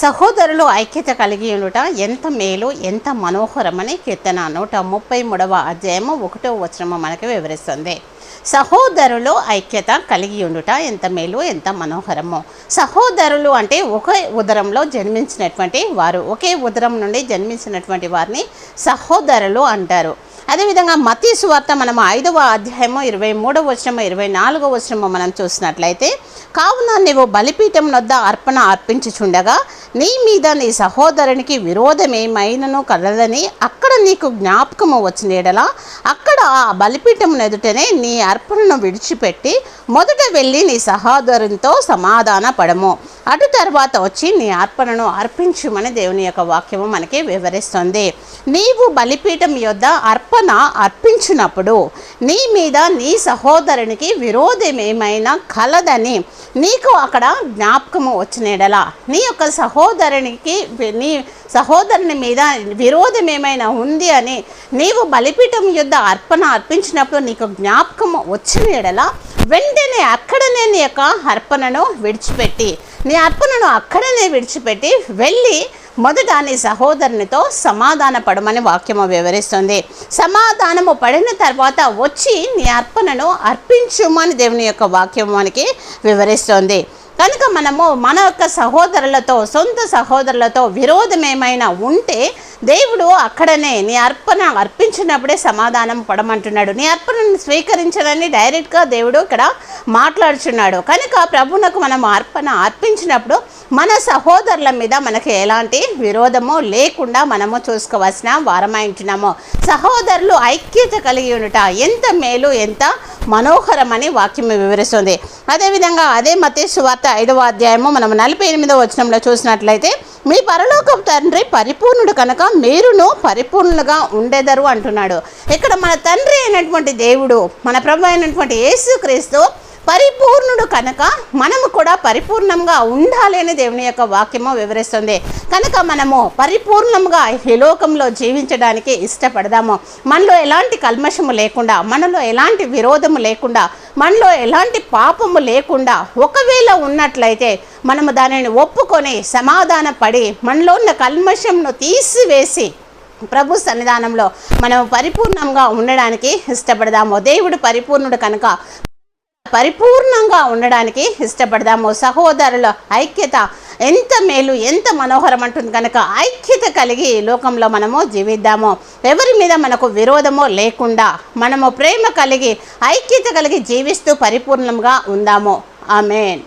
సహోదరులు ఐక్యత కలిగి ఉండుట ఎంత మేలు ఎంత మనోహరమని కీర్తన నూట ముప్పై మూడవ అధ్యాయము ఒకటో వచనము మనకు వివరిస్తుంది. సహోదరులు ఐక్యత కలిగి ఉండుట ఎంత మేలు ఎంత మనోహరము? సహోదరులు అంటే ఒకే ఉదరంలో జన్మించినటువంటి వారు ఒకే ఉదరం నుండి జన్మించినటువంటి వారిని సహోదరులు అంటారు. అదేవిధంగా మతీ సువార్త మనం ఐదవ అధ్యాయము ఇరవై మూడవ వచనము ఇరవై నాలుగవ వచనము మనం చూసినట్లయితే కావున నీవు బలిపీఠం వద్ద అర్పణ అర్పించుచుండగా నీ మీద నీ సహోదరునికి విరోధమేమైనను కలదని అక్కడ నీకు జ్ఞాపకము వచ్చిన ఎడలా అక్కడ ఆ బలిపీఠం ఎదుటనే నీ అర్పణను విడిచిపెట్టి మొదట వెళ్ళి నీ సహోదరునితో సమాధాన పడము అటు తర్వాత వచ్చి నీ అర్పణను అర్పించుమని దేవుని యొక్క వాక్యము మనకి వివరిస్తుంది. నీవు బలిపీఠం యొద్ద అర్పణ అర్పించినప్పుడు నీ మీద నీ సహోదరునికి విరోధం ఏమైనా కలదని నీకు అక్కడ జ్ఞాపకము వచ్చినడలా నీ యొక్క సహోదరునికి నీ సహోదరుని మీద విరోధం ఏమైనా ఉంది అని నీవు బలిపీఠం యుద్ధ అర్పణ అర్పించినప్పుడు నీకు జ్ఞాపకం వచ్చిన ఎడల వెంటనే అక్కడనే నీ యొక్క అర్పణను విడిచిపెట్టి నీ అర్పణను అక్కడనే విడిచిపెట్టి వెళ్ళి మొదట నీ సహోదరునితో సమాధాన పడమని వాక్యము వివరిస్తుంది. సమాధానము పడిన తర్వాత వచ్చి నీ అర్పణను అర్పించుమని దేవుని యొక్క వాక్యం మనకి వివరిస్తుంది. కనుక మనము మన యొక్క సహోదరులతో సొంత సహోదరులతో విరోధం ఏమైనా ఉంటే దేవుడు అక్కడనే నీ అర్పణ అర్పించినప్పుడే సమాధానం పడమంటున్నాడు. నీ అర్పణను స్వీకరించడని డైరెక్ట్గా దేవుడు ఇక్కడ మాట్లాడుచున్నాడు. కనుక ప్రభునకు మనం అర్పణ అర్పించినప్పుడు మన సహోదరుల మీద మనకి ఎలాంటి విరోధము లేకుండా మనము చూసుకోవాల్సిన వారమై ఉంటున్నాము సహోదరులు ఐక్యత కలిగి ఉండుట ఎంత మేలు ఎంత మనోహరమని వాక్యం వివరిస్తుంది. అదేవిధంగా అదే మతే సువార్త ఐదవ అధ్యాయము మనం నలభై ఎనిమిదవ వచనంలో చూసినట్లయితే మీ పరలోక తండ్రి పరిపూర్ణుడు కనుక మీరును పరిపూర్ణులుగా ఉండేదరు అంటున్నాడు. ఇక్కడ మన తండ్రి అయినటువంటి దేవుడు మన ప్రభు అయినటువంటి యేసుక్రీస్తు పరిపూర్ణుడు కనుక మనము కూడా పరిపూర్ణంగా ఉండాలి అని దేవుని యొక్క వాక్యము వివరిస్తుంది. కనుక మనము పరిపూర్ణంగా ఈ లోకంలో జీవించడానికి ఇష్టపడదాము. మనలో ఎలాంటి కల్మషము లేకుండా మనలో ఎలాంటి విరోధము లేకుండా మనలో ఎలాంటి పాపము లేకుండా ఒకవేళ ఉన్నట్లయితే మనము దానిని ఒప్పుకొని సమాధాన పడి మనలో ఉన్న కల్మషంను తీసివేసి ప్రభు సన్నిధానంలో మనం పరిపూర్ణంగా ఉండడానికి ఇష్టపడదాము. దేవుడు పరిపూర్ణుడు కనుక పరిపూర్ణంగా ఉండడానికి ఇష్టపడదాము. సహోదరుల ఐక్యత ఎంత మేలు ఎంత మనోహరం అంటుంది కనుక ఐక్యత కలిగి లోకంలో మనము జీవిద్దాము. ఎవరి మీద మనకు విరోధమో లేకుండా మనము ప్రేమ కలిగి ఐక్యత కలిగి జీవిస్తూ పరిపూర్ణంగా ఉందాము. ఆమెన్.